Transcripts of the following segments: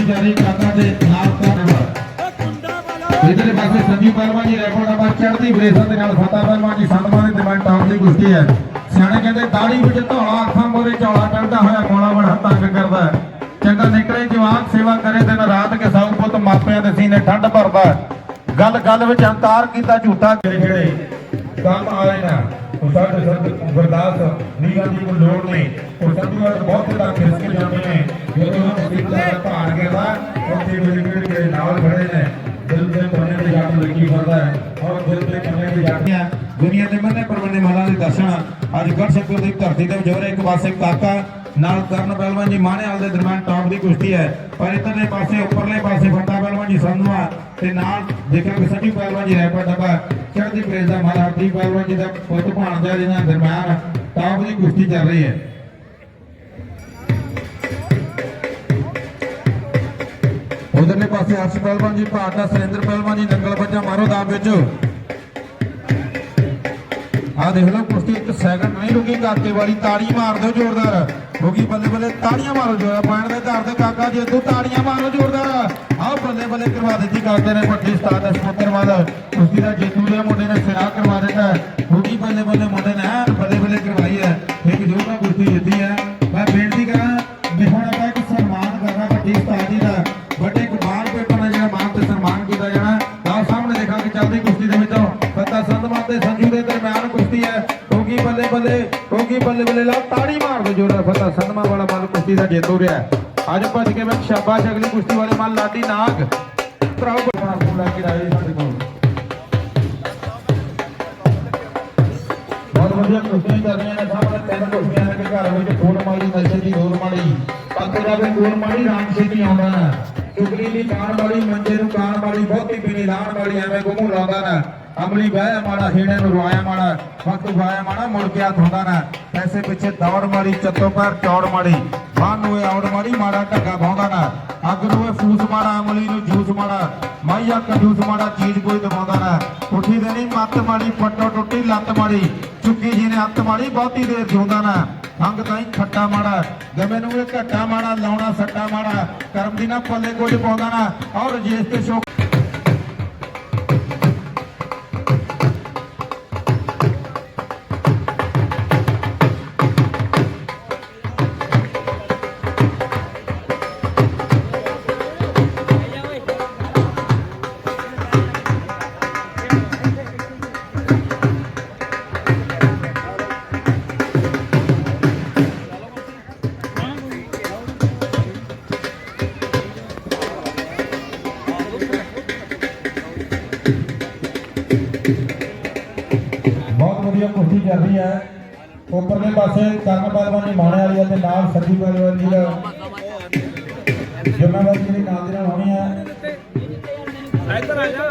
ਕੁਸ਼ਤੀ ਜਾਰੀ ਕਾਕਾ ਦੇ ਨਾਲ ਕਰਨਵਾ ਇਧਰਲੇ ਪਾਸੇ ਸੰਜੀਵ ਪਰਮਾ ਜੀ ਰੈਕੋਰਡ ਚੜ੍ਹਦੀ ਬਰੇਸਾ ਦੇ ਨਾਲ ਫਤਾ ਪਰਮਾ ਜੀ ਸੰਧਮਾ ਦੇ ਦਿਮਾਗ ਟਾਪ ਦੀ ਕੁਸ਼ਤੀ ਹੈ। ਸਿਆਣੇ ਕਹਿੰਦੇ ਦਾੜੀ ਵਿੱਚ ਧੌਲਾ ਅੱਖਾਂ ਮੋਰੇ ਝੌਲਾ ਚੜਦਾ ਹੋਇਆ ਗੋਲਾ ਬੜਾ ਤੰਗ ਕਰਦਾ ਹੈ। ਚੰਗਾ ਨਿਕਲੇ ਜਵਾਨ ਸੇਵਾ ਕਰੇ ਦਿਨ ਰਾਤ ਕੇ ਸੌ ਪੁੱਤ ਮਾਪਿਆਂ ਦੇ ਸੀਨੇ ਠੰਡ ਭਰਦਾ ਗੱਲ ਗੱਲ ਵਿੱਚ ਅੰਤਾਰ ਕੀਤਾ ਝੂਠਾ ਜਿਹੜੇ ਜਿਹੜੇ ਕੰਮ ਆਏ ਨਾ। ਉਹ ਸਾਡੇ ਸੰਤ ਗੁਰਦਾਸ ਨੀਗਾ ਦੀ ਕੋਈ ਲੋੜ ਨਹੀਂ। ਉਹ ਸੰਤੂਆਂ ਬਹੁਤ ਤਾਂ ਖਿਸਕ ਜਾਂਦੇ ਨੇ। ਜਦੋਂ ਉਹ ਸਿੱਧਾ ਭਾਣ ਕੇ ਦਾ ਉੱਥੇ ਮੇਰੇ ਜਿਹੜੇ ਨਾਲ ਖੜੇ ਨੇ, ਦਿਲ ਦੇ ਕੋਨੇ ਤੇ ਜੱਟ ਲੱਗੀ ਫਿਰਦਾ ਹੈ। ਔਰ ਦਿਲ ਦੇ ਕੋਨੇ ਤੇ ਜੱਟੀਆਂ ਦੁਨੀਆ ਦੇ ਮੰਨੇ ਪਰਵੰਨੇ ਮਾਲਾ ਦੇ ਦਰਸ਼ਨ ਅੱਜ ਗੜ ਸਕੂਲ ਦੀ ਧਰਤੀ ਤੇ ਜੋਰੇ ਇੱਕ ਪਾਸੇ ਕਾਕਾ ਨਾਲ ਕਰਨ ਪਹਿਲਵਾਨ ਜੀ ਮਾਣੇ ਦੇ ਦਰਮਿਆਨ ਟੌਪ ਦੀ ਕੁਸ਼ਤੀ ਹੈ। ਪਰ ਇਧਰਲੇ ਪਾਸੇ, ਉੱਪਰਲੇ ਪਾਸੇ ਫੱਟਾ ਪਹਿਲਵਾਨ ਜੀ ਸੰਧਵਾ ਤੇ ਨਾਲ ਦੇਖਾਂਗੇ ਸੱਜੀ ਪਹਿਲਵਾਨ ਜੀ, ਰੈਪਰ ਡੱਬਾ, ਚੜ੍ਹਦੀ ਪ੍ਰੇਸ ਦਾ ਮਾਲਾ ਹਰਦੀ ਪਹਿਲਵਾਨ ਜੀ ਦਾ ਪੁੱਤ ਭਾਣਜਾ ਜਿਹਨਾਂ ਦਰਮਿਆਨ ਟੌਪ ਦੀ ਕੁਸ਼ਤੀ ਚੱਲ ਰਹੀ ਹੈ। ਉਧਰਲੇ ਪਾਸੇ ਹਰਸ਼ ਪਹਿਲਵਾਨ ਜੀ, ਭਾਰਤ ਦਾ ਸੁਰਿੰਦਰ ਪਹਿਲਵਾਨ ਜੀ, ਨੰਗਲ ਬੱਜਾ ਮਾਰੋ ਦਾਬ ਵਿੱਚ। ਆ ਦੇਖ ਲਓ ਕੁਸ਼ਤੀ ਇੱਕ ਸੈਕਿੰਡ ਨਹੀਂ ਰੁਕੀ ਕਾਕੇ ਵਾਲੀ ਤਾੜੀ ਮਾਰ ਦਿਓ ਜ਼ੋਰਦਾਰ। ਹੋਗੀ ਬੱਲੇ ਬੱਲੇ, ਤਾੜੀਆਂ ਮਾਰੋ ਜ਼ੋਰ ਪੁਆਇੰਟ ਦੇ ਆਧਾਰ ਤੇ ਕਾਕਾ ਜੀ ਤੂੰ ਤਾੜੀਆਂ ਮਾਰੋ ਜ਼ੋਰਦਾਰ। ਆਓ ਬੱਲੇ ਬੱਲੇ ਕਰਵਾ ਦਿੱਤੀ, ਕਾਕੇ ਨੇ ਵੱਡੀ ਸਟਾਰ ਦਾ ਸਪੋਕਰ ਵਾਲਾ। ਕੁਸ਼ਤੀ ਦਾ ਜੇਤੂ ਦੇ ਮੁੰਡੇ ਨੇ ਸਿਰਾ ਕਰਵਾ ਦਿੱਤਾ। ਹੋਗੀ ਬੱਲੇ ਬੱਲੇ ਮੁੰਡੇ ਨੇ ਹੋਗੀ ਬੱਲੇ ਤਾੜੀ ਮਾਰ ਦੋ ਜੋੜਾ ਫਤਾ ਸੰਧਮਾ ਵਾਲਾ ਮੱਲ ਕੁਸ਼ਤੀ ਦਾ ਜੇਤੂ ਰਿਹਾ ਅੱਜ ਭੱਜ ਕੇ ਮੈਂ ਸ਼ਾਬਾਸ਼ ਅਗਲੀ ਕੁਸ਼ਤੀ ਵਾਲੇ ਮੱਲ ਲਾਡੀ ਨਾਗ। ਭਰਾਓ ਬਣਾ ਫੋਨ ਕੇ ਆਏ ਸਾਡੇ ਕੋਲ। ਬਹੁਤ ਵਧੀਆ ਕੁਸ਼ਤੀਆਂ ਚੱਲ ਰਹੀਆਂ ਨੇ, ਸਾਹਮਣੇ ਤਿੰਨ ਕੁਸ਼ਤੀਆਂ ਨੇ ਘਰ ਵਿੱਚ, ਖੂਨ ਮਾਰੀ ਨਸ਼ੇ ਦੀ ਗੋਲ ਮਾਰੀ ਪੱਕੇ ਦਾ ਵੀ ਮਾਰੀ ਰਾਮ ਛੇਤੀ ਆਉਂਦਾ ਨਾ ਚੁਗਲੀ ਦੀ ਕਾਣ ਵਾਲੀ ਮੰਜੇ ਨੂੰ ਕਾਣ ਵਾਲੀ ਬਹੁਤੀ ਪੀਣੀ ਲਾਣ ਵਾਲੀ ਐਵੇਂ ਗੁੰਮੂ ਲਾਉਂਦਾ ਨਾ ਅਮਲੀ ਬਹਿ ਮਾੜਾ, ਹੀਣੇ ਨੂੰ ਰਵਾਇਆ ਮਾੜਾ ਵਕਤ ਵਾਇਆ ਮਾੜਾ, ਮੁੜ ਕੇ ਹੱਥ ਹੁੰਦਾ ਨਾ। ਐਸੇ ਪਿੱਛੇ ਦੌੜ ਮਾਰੀ, ਚੱਤੋ ਪੈਰ ਚੌੜ ਮਾੜੀ ਬਾਹ ਨੂੰ ਇਹ ਔੜ ਮਾੜੀ ਮਾੜਾ ਢੱਗਾ ਪਾਉਂਦਾ ਨਾ। ਅੱਗ ਨੂੰ ਇਹ ਫੂਸ ਮਾੜਾ, ਅਮਲੀ ਨੂੰ ਜੂਸ ਮਾੜਾ। ਮਾਈਆ ਕੰਜੂਸ ਮਾੜਾ, ਚੀਜ਼ ਕੋਈ ਦਵਾਉਂਦਾ ਨਾ। ਉੱਠੀ ਦੇ ਨਹੀਂ, ਮੱਤ ਮਾੜੀ ਫੱਟੋ ਟੁੱਟੀ, ਲੱਤ ਮਾੜੀ ਚੁੱਕੀ ਜੀ ਨੇ ਹੱਥ ਮਾੜੀ ਬਹੁਤੀ ਦੇਰ ਜਿਉਂਦਾ ਨਾ। ਅੰਗ ਤਾਂ ਹੀ ਖੱਟਾ ਮਾੜਾ। ਗਵੇਂ ਨੂੰ ਇਹ ਘੱਟਾ ਮਾੜਾ, ਲਾਉਣਾ ਸੱਟਾ ਮਾੜਾ। ਕਰਮ ਦੀ ਨਾ ਪੱਲੇ ਕੁਝ ਪਾਉਂਦਾ ਨਾ। ਔਰ ਜਿਸ ਤੇ ਸ਼ੋਕ ਪਾਸੇ ਕਰਨ ਪਹਿਲਵਾਨ ਮਾਣੇ ਵਾਲੀ ਹੈ ਨਾਲ ਸੱਜੀ ਪਹਿਲਵਾਨ ਜੀ ਦਾ ਜ਼ਿੰਮੇਵਾਰੀ ਜਿਹੜੀ ਨਾਲ ਦੀ ਨਾਲ ਹੋਣੀ ਹੈ ਇੱਧਰ ਆ ਜਾ।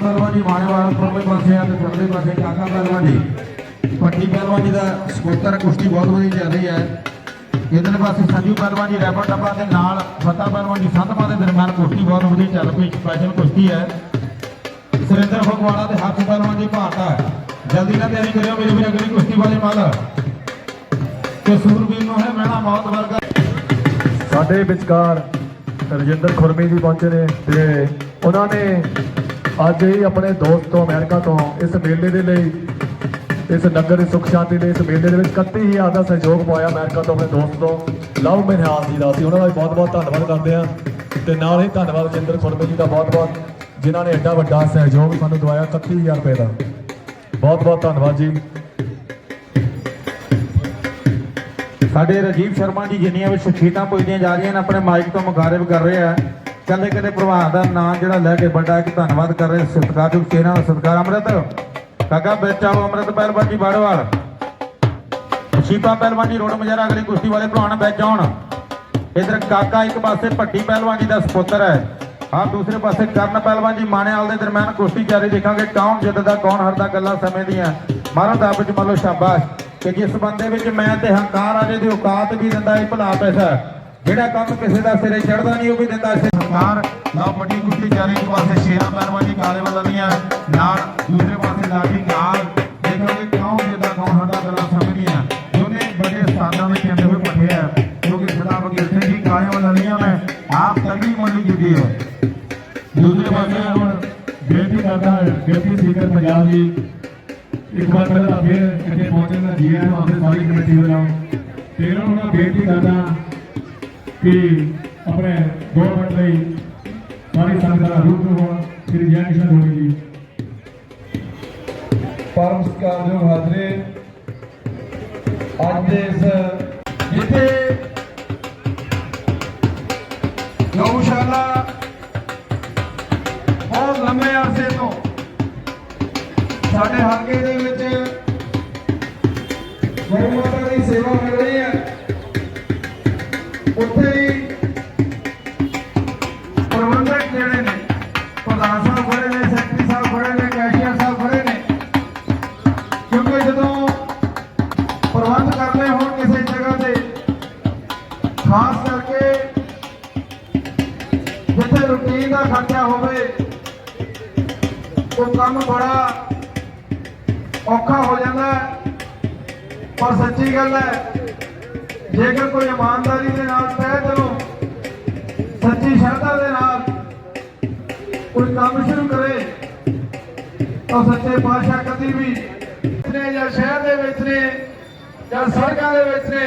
ਪਹਿਲਵਾਨ ਜੀ ਮਾਣੇ ਵਾਲਾ ਉੱਪਰਲੇ ਪਾਸੇ ਆ ਤੇ ਥੱਲੇ ਪਾਸੇ ਕਾਕਾ ਪਹਿਲਵਾਨ ਜੀ। ਪੱਟੀ ਪਹਿਲਵਾਨ ਜੀ ਦਾ ਸਕੋਤਰ ਕੁਸ਼ਤੀ ਬਹੁਤ ਵਧੀਆ ਚੱਲ ਰਹੀ ਹੈ। ਇਧਰਲੇ ਪਾਸੇ ਸੰਜੂ ਪਹਿਲਵਾਨ ਰੈਪਰ ਡੱਬਾ ਦੇ ਨਾਲ ਫਤਾ ਪਹਿਲਵਾਨ ਸੰਧਮਾ ਦੇ ਦਰਮਿਆਨ ਕੁਸ਼ਤੀ ਬਹੁਤ ਵਧੀਆ ਚੱਲ ਪਈ ਸਪੈਸ਼ਲ ਕੁਸ਼ਤੀ ਹੈ। ਸੁਰਿੰਦਰ ਫਗਵਾੜਾ ਤੇ ਹੱਥ ਪਹਿਲਵਾਨ ਜੀ ਭਾਟਾ ਜਲਦੀ ਨਾਲ ਤਿਆਰੀ ਕਰਿਓ ਮੇਰੇ ਵੀ ਅਗਲੀ ਕੁਸ਼ਤੀ ਵਾਲੇ ਮੱਲ। ਤੇ ਸੂਰਬੀਰ ਨੂੰ ਹੈ ਮਹਿਣਾ ਮੌਤ ਵਰਗਾ। ਸਾਡੇ ਵਿਚਕਾਰ ਰਜਿੰਦਰ ਖੁਰਮੀ ਜੀ ਪਹੁੰਚੇ ਨੇ ਤੇ ਉਹਨਾਂ ਨੇ ਅੱਜ ਹੀ ਆਪਣੇ ਦੋਸਤ ਤੋਂ, ਅਮਰੀਕਾ ਤੋਂ ਇਸ ਮੇਲੇ ਦੇ ਲਈ, ਇਸ ਨਗਰ ਦੀ ਸੁਖ ਸ਼ਾਂਤੀ ਦੇ ਇਸ ਮੇਲੇ ਦੇ ਵਿੱਚ 31000 ਦਾ ਸਹਿਯੋਗ ਪਾਇਆ ਅਮਰੀਕਾ ਤੋਂ ਆਪਣੇ ਦੋਸਤ ਤੋਂ। ਲਵ ਮਨਹਾਸ ਜੀ ਦਾ ਅਸੀਂ ਉਹਨਾਂ ਦਾ ਵੀ ਬਹੁਤ ਬਹੁਤ ਧੰਨਵਾਦ ਕਰਦੇ ਹਾਂ ਤੇ ਨਾਲ ਹੀ ਧੰਨਵਾਦ ਰਜਿੰਦਰ ਖੁਰਮੀ ਜੀ ਦਾ ਬਹੁਤ ਬਹੁਤ, ਜਿਨ੍ਹਾਂ ਨੇ ਐਡਾ ਵੱਡਾ ਸਹਿਯੋਗ ਸਾਨੂੰ ਦਵਾਇਆ 31000 ਰੁਪਏ ਦਾ। ਬਹੁਤ ਬਹੁਤ ਧੰਨਵਾਦ ਜੀ। ਸਾਡੇ ਰਾਜੀਵ ਸ਼ਰਮਾ ਜੀ ਜਿੰਨੀਆਂ ਵੀ ਸ਼ਖਸੀਅਤਾਂ ਪੁੱਜਦੀਆਂ ਜਾ ਰਹੀਆਂ ਨੇ, ਆਪਣੇ ਮਾਈਕ ਤੋਂ ਮੁਖਾਰਿਬ ਕਰ ਰਹੇ ਆ। ਕੱਲੇ ਕੱਲੇ ਪ੍ਰਭਾਤ ਦਾ ਨਾਮ ਜਿਹੜਾ ਲੈ ਕੇ ਵੱਡਾ ਇੱਕ ਧੰਨਵਾਦ ਕਰ ਰਹੇ ਸਤਿਕਾਰਯੋਗ ਚੇਨਾ ਦਾ ਸਤਿਕਾਰ, ਅੰਮ੍ਰਿਤ। ਕਾਕਾ ਵਿੱਚ ਆਓ, ਅੰਮ੍ਰਿਤ ਪਹਿਲਵਾਨ ਜੀ ਬਾੜਵਾਲ ਸ਼ੀਪਾ ਪਹਿਲਵਾਨ ਜੀ, ਰੋਡ ਮਜਾਰਾ ਅਗਲੀ ਕੁਸ਼ਤੀ ਵਾਲੇ ਭਰਾਣ ਬੈਚ ਆਉਣ। ਇਧਰ ਕਾਕਾ ਇੱਕ ਪਾਸੇ ਭੱਟੀ ਪਹਿਲਵਾਨ ਜੀ ਦਾ ਸਪੁੱਤਰ ਹੈ। ਆਹ ਦੂਸਰੇ ਪਾਸੇ ਕਰਨ ਪਹਿਲਵਾਨ ਜੀ ਮਾਣਿਆਲ ਦੇ ਦਰਮਿਆਨ ਕੁਸ਼ਤੀ ਜਾਰੀ ਦੇਖਾਂਗੇ। ਕੌਣ ਜਿੱਤਦਾ, ਕੌਣ ਹਾਰਦਾ, ਗੱਲਾਂ ਸਮੇਂ ਦੀਆਂ। ਮਹਾਰਾਜ ਆਪ ਵਿੱਚ ਮੰਨ ਲਓ ਸ਼ਾਬਾਸ਼। ਕਿ ਜਿਸ ਬੰਦੇ ਵਿੱਚ ਮੈਂ ਤੇ ਹੰਕਾਰ ਆ ਜੇ ਦੀ ਔਕਾਤ ਵੀ ਦਿੰਦਾ ਇਹ ਭਲਾ ਪੈਸਾ ਜਿਹੜਾ ਕੰਮ ਕਿਸੇ ਦਾ ਸਿਰੇ ਚੜਦਾ ਨਹੀਂ, ਉਹ ਵੀ ਦਿੰਦਾ ਸਿਰ। ਹੰਕਾਰ, ਲਓ ਵੱਡੀ ਕੁਸ਼ਤੀ ਜਾਰੀ ਇੱਕ ਪਾਸੇ, ਸ਼ੇਰਾਂ ਪੈਰਵਾਜੀ ਕਾਲੇ ਵਾਲਾ ਦੀਆਂ, ਨਾਲ ਦੂਸਰੇ ਪਾਸੇ ਲਾਠੀ ਨਾਲ ਦੇਖੋਗੇ ਕੌਣ ਜਿਹਦਾ ਕੌਣ ਸਾਡਾ ਗੱਲਾਂ ਸਮਝਦੀਆਂ। ਦੋਨੇ ਬੜੇ ਸਥਾਨਾਂ ਵਿੱਚ ਕਹਿੰਦੇ ਹੋਏ ਪੱਠੇ ਕਿਉਂਕਿ ਸਦਾ ਬਗੀਰ ਸਿੰਘ ਜੀ, ਕਾਲੇ ਵੱਲ ਦੀਆਂ ਮੈਂ ਆਪ ਤਗੜੀ ਮੰਡੀ ਜੁੜੀ ਹੈ ਦੂਸਰੇ ਪਾਸੇ ਹੁਣ ਬੇਨਤੀ ਕਰਦਾ ਹੈ ਡਿਪਟੀ ਸਪੀਕਰ ਪੰਜਾਬ ਜੀ, ਇੱਕ ਵਾਰ ਪਹਿਲਾਂ ਫਿਰ ਇੱਥੇ ਪਹੁੰਚਣ ਦਾ ਜੀ ਆਇਆਂ ਆਪਣੇ ਸਾਰੀ ਕਮੇਟੀ ਵੱਲੋਂ ਤੇ ਇਹਨਾਂ ਨੂੰ ਮੈਂ ਬੇਨਤੀ ਕਰਦਾ ਕਿ ਆਪਣੇ ਦੋ ਲਈ ਸਾਰੀ ਸੰਗਤ ਦਾ ਰੂਪ ਹੋਣ, ਸ੍ਰੀ ਜੈ ਕਿਸ਼ਨ ਹੋਣੀ ਜੀ। ਪਰਮ ਸਤਿਕਾਰਯੋਗ ਹਾਜ਼ਰੇ ਅੱਜ ਦੇ ਇਸ ਜਿੱਥੇ ਗਊਸ਼ਾਲਾ ਬਹੁਤ ਲੰਮੇ ਅਰਸੇ ਤੋਂ ਸਾਡੇ ਹਲਕੇ ਦੇ ਵਿੱਚ ਗਊ ਮਾਤਾ ਦੀ ਸੇਵਾ ਮਿਲ ਰਹੀ ਹੈ ਉੱਥੇ ਹੀ ਪ੍ਰਬੰਧਕ ਜਿਹੜੇ ਨੇ, ਪ੍ਰਧਾਨ ਸਾਹਿਬ ਖੜੇ ਨੇ, ਸੈਕਟਰੀ ਸਾਹਿਬ ਖੜੇ ਨੇ, ਕੈਸ਼ੀਅਰ ਸਾਹਿਬ ਖੜੇ ਨੇ। ਕਿਉਂਕਿ ਜਦੋਂ ਪ੍ਰਬੰਧ ਕਰਨੇ ਹੋਣ ਕਿਸੇ ਜਗ੍ਹਾ ਤੇ, ਖਾਸ ਕਰਕੇ ਜਿੱਥੇ ਰੁਟੀਨ ਦਾ ਖਰਚਾ ਹੋਵੇ, ਉਹ ਕੰਮ ਬੜਾ ਔਖਾ ਹੋ ਜਾਂਦਾ। ਹੈ ਪਰ ਸੱਚੀ ਗੱਲ ਹੈ, ਜੇਕਰ ਕੋਈ ਇਮਾਨਦਾਰੀ ਦੇ ਨਾਲ ਤਹਿ ਦਿਲੋਂ ਸੱਚੀ ਸ਼ਰਧਾ ਦੇ ਨਾਲ ਕੋਈ ਕੰਮ ਸ਼ੁਰੂ ਕਰੇ, ਤਾਂ ਸੱਚੇ ਪਾਤਸ਼ਾਹ ਕਦੀ ਵੀ ਨੇ ਜਾਂ ਸ਼ਹਿਰ ਦੇ ਵਿੱਚ ਨੇ, ਜਾਂ ਸੜਕਾਂ ਦੇ ਵਿੱਚ ਨੇ,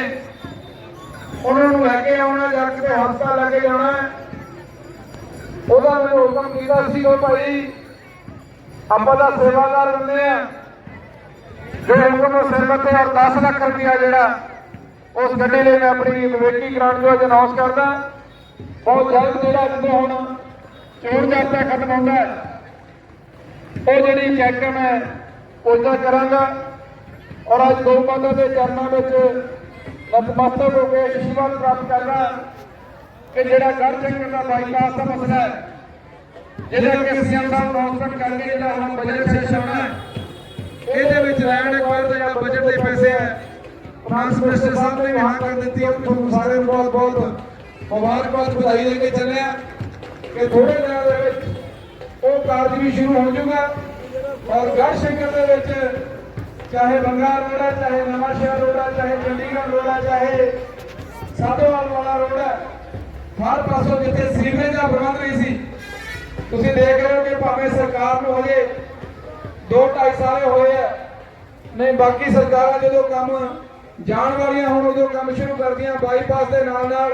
ਉਹਨਾਂ ਨੂੰ ਲੈ ਕੇ ਆਉਣਾ, ਜਾਂ ਕਿਤੇ ਹਸਪਤਾਲ ਲੈ ਕੇ ਜਾਣਾ ਉਹਦਾ ਮੈਨੂੰ ਹੁਕਮ ਕੀਤਾ ਸੀ ਉਹ ਭਾਈ? ਆਪਾਂ ਦਾ ਸੇਵਾਦਾਰ ਬੰਦੇ ਆ ਜਿਹੜੇ ਹੁਕਮ ਨੂੰ ਸਿਰ ਮੱਥੇ ਔਰ 10 ਲੱਖ ਰੁਪਇਆ ਜਿਹੜਾ ਉਸ ਗੱਡੀ ਲਈ ਮੈਂ ਆਪਣੀ ਵਿਵੇਕੀ ਕਰਾਉਣ ਜੋ ਅੱਜ ਅਨਾਉਂਸ ਕਰਦਾ, ਬਹੁਤ ਜਲਦ ਜਿਹੜਾ ਜਿੱਦਾਂ ਹੁਣ ਚੋਣ ਜਾਬਤਾ ਖਤਮ ਹੁੰਦਾ ਉਹ ਜਿਹੜੀ ਚੈੱਕ ਮੈਂ ਪੁੱਛਦਾ ਕਰਾਂਗਾ। ਔਰ ਅੱਜ ਗਊ ਮਾਤਾ ਦੇ ਚਰਨਾਂ ਵਿੱਚ ਨਤਮਸਤਕ ਹੋ ਕੇ ਆਸ਼ੀਰਵਾਦ ਪ੍ਰਾਪਤ ਕਰਨਾ ਕਿ ਜਿਹੜਾ ਗੜ ਚੱਕਰ ਦਾ ਬਾਈਪਾਸ ਦਾ ਮਸਲਾ ਹੈ, ਜਿਹਦਾ ਕਿ ਸੀਐਮ ਸਾਹਿਬ ਅਨਾਉਂਸਮੈਂਟ ਕਰਕੇ ਜਿਹੜਾ ਹੁਣ ਬਜਟ ਸੈਸ਼ਨ ਆਉਣਾ ਹੈ ਇਹਦੇ ਵਿੱਚ ਲੈਣ ਅਕਵਾਇਰ ਦੇ ਜਾਂ ਬਜਟ ਦੇ ਪੈਸੇ ਹੈ ਫਾਈਨਾਂਸ ਮਿਨਿਸਟਰ ਸਾਹਿਬ ਨੇ ਵੀ ਹਾਂ ਕਰ ਦਿੱਤੀ ਹੈ ਤੁਹਾਨੂੰ ਸਾਰਿਆਂ ਨੂੰ ਬਹੁਤ ਬਹੁਤ ਮੁਬਾਰਕਬਾਦ ਵਧਾਈ ਦੇ ਕੇ ਚੱਲਿਆ। ਕਿ ਥੋੜੇ ਦਿਨਾਂ ਦੇ ਵਿੱਚ ਉਹ ਕਾਰਜ ਵੀ ਸ਼ੁਰੂ ਹੋ ਜਾਊਗਾ। ਔਰ ਗੜ ਸ਼ੰਕਰ ਦੇ ਵਿੱਚ ਚਾਹੇ ਬੰਗਾਲ ਰੋਡ ਹੈ ਚਾਹੇ ਨਵਾਂ ਸ਼ਹਿਰ ਰੋਡ ਹੈ ਚਾਹੇ ਚੰਡੀਗੜ੍ਹ ਰੋਡ ਹੈ ਚਾਹੇ ਸਾਧੋਵਾਲ ਵਾਲਾ ਰੋਡ ਹੈ ਹਰ ਪਾਸੋਂ ਜਿੱਥੇ ਸੀਵਰੇਜ ਦਾ ਪ੍ਰਬੰਧ ਨਹੀਂ ਸੀ, ਤੁਸੀਂ ਦੇਖ ਰਹੇ ਹੋ ਕਿ ਭਾਵੇਂ ਸਰਕਾਰ ਨੂੰ ਹਜੇ 2.5 ਸਾਲੇ ਹੋਏ ਆ। ਨਹੀਂ, ਬਾਕੀ ਸਰਕਾਰਾਂ ਜਦੋਂ ਕੰਮ ਜਾਣ ਵਾਲੀਆਂ ਹੁਣ, ਉਦੋਂ ਕੰਮ ਸ਼ੁਰੂ ਕਰਦੀਆਂ, ਬਾਈਪਾਸ ਦੇ ਨਾਲ ਨਾਲ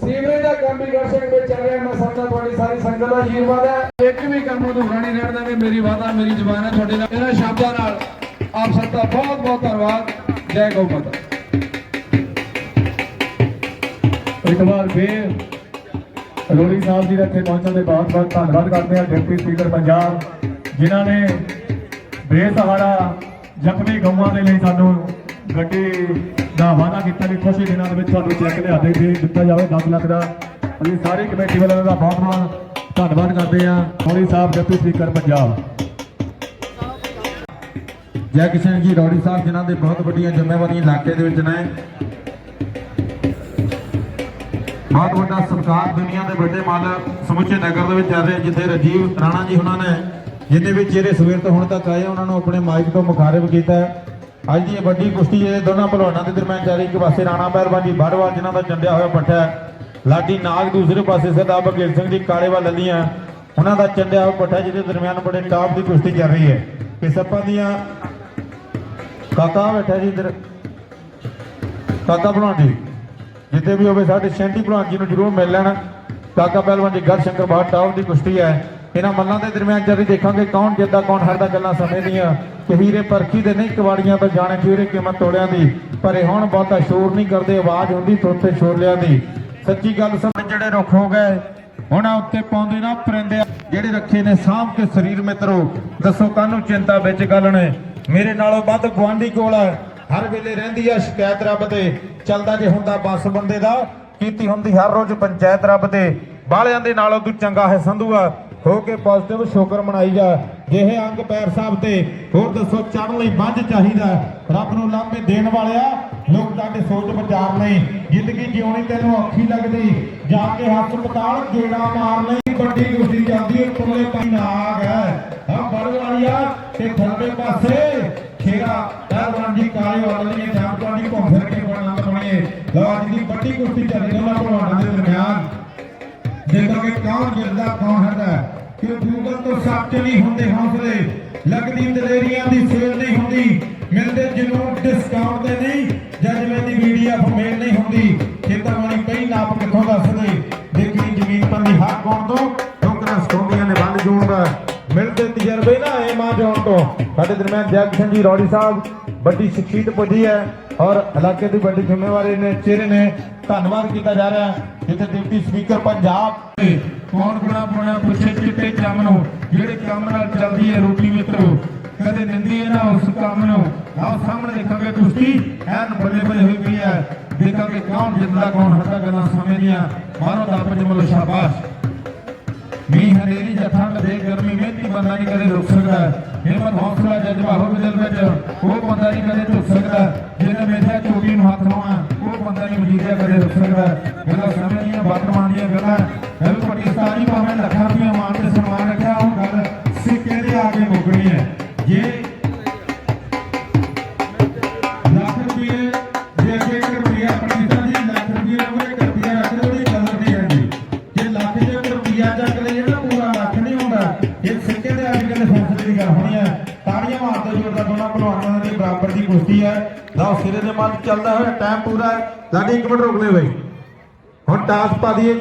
ਸੀਵਰੇਜ ਦਾ ਕੰਮ ਵੀ ਗੜਸ਼ੰਕ ਵਿੱਚ ਚੱਲ ਰਿਹਾ। ਮੈਂ ਸਮਝਦਾ ਤੁਹਾਡੀ ਸਾਰੀ ਸੰਗਤ ਦਾ ਆਸ਼ੀਰਵਾਦ ਹੈ। ਇੱਕ ਵੀ ਕੰਮ ਅਧੂਰਾ ਨਹੀਂ ਰਹਿਣ ਦੇਵੇ ਮੇਰੀ ਵਾਦਾ, ਮੇਰੀ ਜ਼ੁਬਾਨ ਹੈ ਤੁਹਾਡੇ ਨਾਲ। ਇਹਨਾਂ ਸ਼ਬਦਾਂ ਨਾਲ ਆਪ ਸਭ ਦਾ ਬਹੁਤ ਬਹੁਤ ਧੰਨਵਾਦ। ਜੈ ਗਊ ਮਾਤਾ। ਇੱਕ ਵਾਰ ਫੇਰ ਰੋੜੀ ਸਾਹਿਬ ਜੀ ਦੇ ਇੱਥੇ ਪਹੁੰਚਣ ਦੇ ਬਹੁਤ ਬਹੁਤ ਧੰਨਵਾਦ ਕਰਦੇ ਹਾਂ। ਡਿਪਟੀ ਸਪੀਕਰ ਪੰਜਾਬ, ਜਿਨ੍ਹਾਂ ਨੇ ਬੇਸਹਾਰਾ ਜ਼ਖਮੀ ਗਊਆਂ ਦੇ ਲਈ ਸਾਨੂੰ ਗੱਡੀ ਦਾ ਵਾਅਦਾ ਕੀਤਾ ਕਿ ਕੁਝ ਹੀ ਦਿਨਾਂ ਦੇ ਵਿੱਚ ਤੁਹਾਨੂੰ ਚੈੱਕ ਲਿਆ ਦੇ ਦਿੱਤਾ ਜਾਵੇ 10 ਲੱਖ ਦਾ। ਅਸੀਂ ਸਾਰੀ ਕਮੇਟੀ ਵੱਲੋਂ ਦਾ ਬਹੁਤ ਬਹੁਤ ਧੰਨਵਾਦ ਕਰਦੇ ਹਾਂ। Rori Sahib, deputy speaker Punjab. ਜੈ ਕਿਸ਼ਨ ਜੀ, ਰੌੜੀ ਸਾਹਿਬ, ਜਿਨ੍ਹਾਂ ਦੇ ਬਹੁਤ ਵੱਡੀਆਂ ਜ਼ਿੰਮੇਵਾਰੀਆਂ ਇਲਾਕੇ ਦੇ ਵਿੱਚ ਨੇ। ਬਹੁਤ ਵੱਡਾ ਸਰਕਾਰ ਦੁਨੀਆ ਦੇ ਵੱਡੇ ਮਾਲਕ ਸਮੁੱਚੇ ਨਗਰ ਦੇ ਵਿੱਚ ਚੱਲ ਰਹੇ, ਜਿੱਥੇ ਰਾਜੀਵ ਰਾਣਾ ਜੀ ਉਹਨਾਂ ਨੇ। ਜਿੰਨੇ ਵੀ ਜਿਹੜੇ ਸਵੇਰ ਤੋਂ ਹੁਣ ਤੱਕ ਆਏ ਉਹਨਾਂ ਨੂੰ ਆਪਣੇ ਮਾਈਕ ਤੋਂ ਮੁਖਾਰਿਬ ਕੀਤਾ ਅੱਜ ਦੀ ਇਹ ਵੱਡੀ ਕੁਸ਼ਤੀ ਇਹ ਦੋਨਾਂ ਭਲਵਾਨਾਂ ਦੇ ਦਰਮਿਆਨ ਚੱਲ ਰਹੀ ਇੱਕ ਪਾਸੇ ਰਾਣਾ ਪਹਿਲਵਾਨ ਜੀ ਬਾੜਵਾਲ, ਜਿਨ੍ਹਾਂ ਦਾ ਚੰਡਿਆ ਹੋਇਆ ਪੱਠਾ ਹੈ। ਲਾਡੀ ਨਾਗ, ਦੂਸਰੇ ਪਾਸੇ ਸਰਦਾਰ ਬਘੇਲ ਸਿੰਘ ਦੀ ਕਾਲੇਵਾਲ ਲੱਲੀਆਂ ਉਹਨਾਂ ਦਾ ਚੰਡਿਆ ਹੋਇਆ ਪੱਠਾ ਜਿਹਦੇ ਦਰਮਿਆਨ ਬੜੇ ਟਾਪ ਦੀ ਕੁਸ਼ਤੀ ਚੱਲ ਰਹੀ ਹੈ। ਕਿ ਸੱਪਾਂ ਦੀਆਂ ਕਾਕਾ ਬੈਠਾ ਜੀ ਇਧਰ। ਕਾਕਾ ਭਲਵਾਨ ਜੀ, ਜਿੱਥੇ ਵੀ ਹੋਵੇ, ਸਾਡੇ ਸ਼ੈਂਟੀ ਭਲਵਾਨ ਜੀ ਨੂੰ ਜ਼ਰੂਰ ਮਿਲ ਲੈਣ। ਕਾਕਾ ਪਹਿਲਵਾਨ ਜੀ ਗੜ ਸ਼ੰਕਰ ਬਾਹਰ ਟਾਪ ਦੀ ਕੁਸ਼ਤੀ ਹੈ। ਇਹਨਾਂ ਮੱਲਾਂ ਦੇ ਦਰਮਿਆਨ ਜਦ ਦੇਖਾਂਗੇ ਕੌਣ ਜਿੱਦਾਂ ਕੌਣ ਹਾਰਦਾ ਗੱਲਾਂ ਸਮੇਂ ਦੀਆਂ, ਕਿ ਹੀਰੇ ਪਰਖੀ ਦੇ ਨਹੀਂ ਕਵਾੜੀਆਂ ਤੋਂ ਜਾਣੇ ਕਿਹੜੇ ਕੀਮਤ ਤੋੜਿਆਂ ਦੀ, ਪਰ ਇਹ ਹੁਣ ਬਹੁਤਾ ਸ਼ੋਰ ਨਹੀਂ ਕਰਦੇ, ਆਵਾਜ਼ ਹੁੰਦੀ ਤੋਤੇ ਛੋਲਿਆਂ ਦੀ। ਸੱਚੀ ਗੱਲ ਸਮਝ ਜਿਹੜੇ ਰੁੱਖ ਹੋ ਗਏ ਉਹਨਾਂ ਉੱਤੇ ਪਾਉਂਦੇ ਨਾ ਪਰਿੰਦੇ, ਜਿਹੜੇ ਰੱਖੇ ਨੇ ਸਾਂਭ ਕੇ ਸਰੀਰ ਮਿੱਤਰੋ, ਦੱਸੋ ਕਾਹਨੂੰ ਚਿੰਤਾ ਵਿੱਚ ਗੱਲ ਨੇ? ਮੇਰੇ ਨਾਲੋਂ ਵੱਧ ਗੁਆਂਢੀ ਕੋਲ ਹੈ ਹਰ ਵੇਲੇ ਰਹਿੰਦੀ ਆ ਸ਼ਿਕਾਇਤ ਰੱਬ ਤੇ, ਚੱਲਦਾ ਜੇ ਹੁੰਦਾ ਬੱਸ ਬੰਦੇ ਦਾ, ਕੀਤੀ ਹੁੰਦੀ ਹਰ ਰੋਜ਼ ਪੰਚਾਇਤ ਰੱਬ ਤੇ ਬਾਲਿਆਂ ਦੇ ਨਾਲੋਂ ਤੂੰ ਚੰਗਾ ਹੈ ਸੰਧੂਆ ਹੋ ਕੇ ਪੋਜ਼ਿਟਿਵ ਸ਼ੁਕਰ ਮਨਾਈ ਜਾ ਜਿਹੇ ਅੰਗ ਪੈਰ ਸਾਹਿਬ ਤੇ ਹੋਰ ਦੱਸੋ, ਚੜ੍ਹਨ ਲਈ ਵੱਜ ਚਾਹੀਦਾ ਰੱਬ ਨੂੰ ਲਾਂਭੇ ਦੇਣ ਵਾਲਿਆ, ਲੋਕ ਤੁਹਾਡੇ ਸੋਚ ਵਿਚਾਰ ਨਹੀਂ ਜ਼ਿੰਦਗੀ ਜਿਉਣੀ ਤੈਨੂੰ ਔਖੀ ਲੱਗਦੀ। ਜਾ ਕੇ ਹਸਪਤਾਲ ਗੇੜਾ ਮਾਰ ਲਈ, ਵੱਡੀ ਕੁਸ਼ਤੀ ਜਾਂਦੀ ਉੱਪਰਲੇ ਪਾਣੀ ਨਾਗ ਹੈ। ਆ ਬੜ ਵਾਲੀਆ ਤੇ ਥੱਲੇ ਪਾਸੇ ਖੇਰਾ। ਪਹਿਲਵਾਨ ਜੀ ਕਾਲੇ ਵਾਲੇ ਦੀਆਂ ਚਾਂਪਾਂ ਦੀ ਘੁੰਮ ਫਿਰ ਕੇ ਬਣਾ ਬਣੀਏ ਲਓ ਅੱਜ ਦੀ ਵੱਡੀ ਕੁਸ਼ਤੀ ਚੱਲੀ ਦੋਨਾਂ ਭਲਵਾਨਾਂ ਦੇ ਦਰਮਿਆਨ। ਦੇਖੋਗੇ ਕੌਣ ਜਿੱਤਦਾ ਕੌਣ ਹਰਦਾ ਕਿ ਗੂਗਲ ਤੋਂ ਸੱਚ ਨਹੀਂ ਹੁੰਦੇ ਹੌਸਲੇ। ਲੱਗਦੀ ਦਲੇਰੀਆਂ ਦੀ ਸੇਲ ਨਹੀਂ ਹੁੰਦੀ। ਮਿਲਦੇ ਜਨੂਨ ਡਿਸਕਾਊਂਟ ਤੇ ਨਹੀਂ। ਜਜਮੇ ਦੀ ਵੀਡੀਐਫ ਮੇਲ ਨਹੀਂ ਹੁੰਦੀ। ਖੇਤਾਂ ਵਾਲੀ ਪਈ ਨਾਪ ਕਿੱਥੋਂ ਦੱਸਦੇ ਦੇਖਣੀ ਜ਼ਮੀਨ ਪੰਦੀ ਹੱਕ ਕੌਣ ਤੋਂ। ਠੋਕਰਾਂ ਸਟੋਂਦੀਆਂ ਨੇ ਬੰਦ ਜੂਣ ਦਾ। ਮਿਲਦੇ ਤਜਰਬੇ ਨਾ ਇਹ ਮਾਂ ਜੋਨ ਤੋਂ। ਸਾਡੇ ਦਰਮਿਆਨ ਜਗ ਸਿੰਘ ਜੀ, ਰੌੜੀ ਸਾਹਿਬ ਵੱਡੀ ਸ਼ਖਸੀਅਤ ਪੁੱਜੀ ਹੈ ਔਰ ਇਲਾਕੇ ਦੀ ਵੱਡੀ ਜ਼ਿੰਮੇਵਾਰੀ ਨੇ, ਚਿਹਰੇ ਨੇ ਧੰਨਵਾਦ ਕੀਤਾ ਜਾ ਰਿਹਾ ਜਿੱਥੇ ਡਿਪਟੀ ਸਪੀਕਰ ਪੰਜਾਬ ਕੌਣ ਬਣਾ ਬਣਾ ਪੁੱਛੇ ਚਿੱਟੇ ਚੰਮ ਨੂੰ, ਜਿਹੜੇ ਕੰਮ ਨਾਲ ਚੱਲਦੀ ਹੈ ਰੋਟੀ ਮਿੱਤਰੋ। ਕਦੇ ਨਿੰਦੀ ਨਾ ਉਸ ਕੰਮ ਨੂੰ। ਆਓ ਸਾਹਮਣੇ ਦੇਖਾਂਗੇ ਕੁਸ਼ਤੀ, ਐਨ ਬੱਲੇ ਬੱਲੇ ਹੋਈ ਪਈ ਹੈ। ਦੇਖਾਂਗੇ ਕੌਣ ਜਿੰਦਾ ਕੌਣ ਹਰਦਾ, ਗੱਲਾਂ ਸਮੇਂ ਦੀਆਂ। ਮਾਰੋ ਦੱਬ ਜਮਲ ਸ਼ਾਬਾਸ਼। ਮੀਂਹ ਹਨੇਰੀ ਜਾਂ ਠੰਡ ਦੇ ਗਰਮੀ ਮਿਹਨਤੀ ਬੰਦਾ ਨਹੀਂ ਕਦੇ ਰੁਕ ਸਕਦਾ। ਹਿੰਮਤ ਹੌਸਲਾ ਜਜ਼ਬਾ ਹੋਵੇ ਦਿਲ ਵਿੱਚ ਉਹ ਬੰਦਾ ਨਹੀਂ ਕਦੇ ਝੁਕ ਸਕਦਾ। ਜਿਹਨੇ ਮੇਥਿਆ ਚੋਟੀ ਨੂੰ ਹੱਥ ਲਾਉਣਾ, ਉਹ ਬੰਦਾ ਨਹੀਂ ਮਜੀਦਿਆ ਕਦੇ ਰੁਕ ਸਕਦਾ। ਗੱਲਾਂ ਸਮੇਂ ਵਰਤਮਾਨ ਦੀਆਂ ਗੱਲਾਂ ਅੱਜ ਕੱਲ੍ਹ ਫੈਸਲੇ ਦੀ ਗੱਲ ਹੋਣੀ ਹੈ। ਤਾੜੀਆਂ ਮਾਰਦੇ ਜੋਰਦਾਰ ਦੋਨਾਂ ਭਲਵਾਨਾਂ ਦੀ ਬਰਾਬਰ ਦੀ ਕੁਸ਼ਤੀ ਹੈ। ਲਓ, ਸਿਰੇ ਦੇ ਮੱਲ ਚੱਲਦਾ ਹੋਇਆ ਟਾਈਮ ਪੂਰਾ ਹੈ। ਲਾਡੀ ਇੱਕ ਮਿੰਟ ਰੁਕ ਲੈ ਬਈ। ਹੁਣ ਟਾਸ ਪਾ ਦਈਏ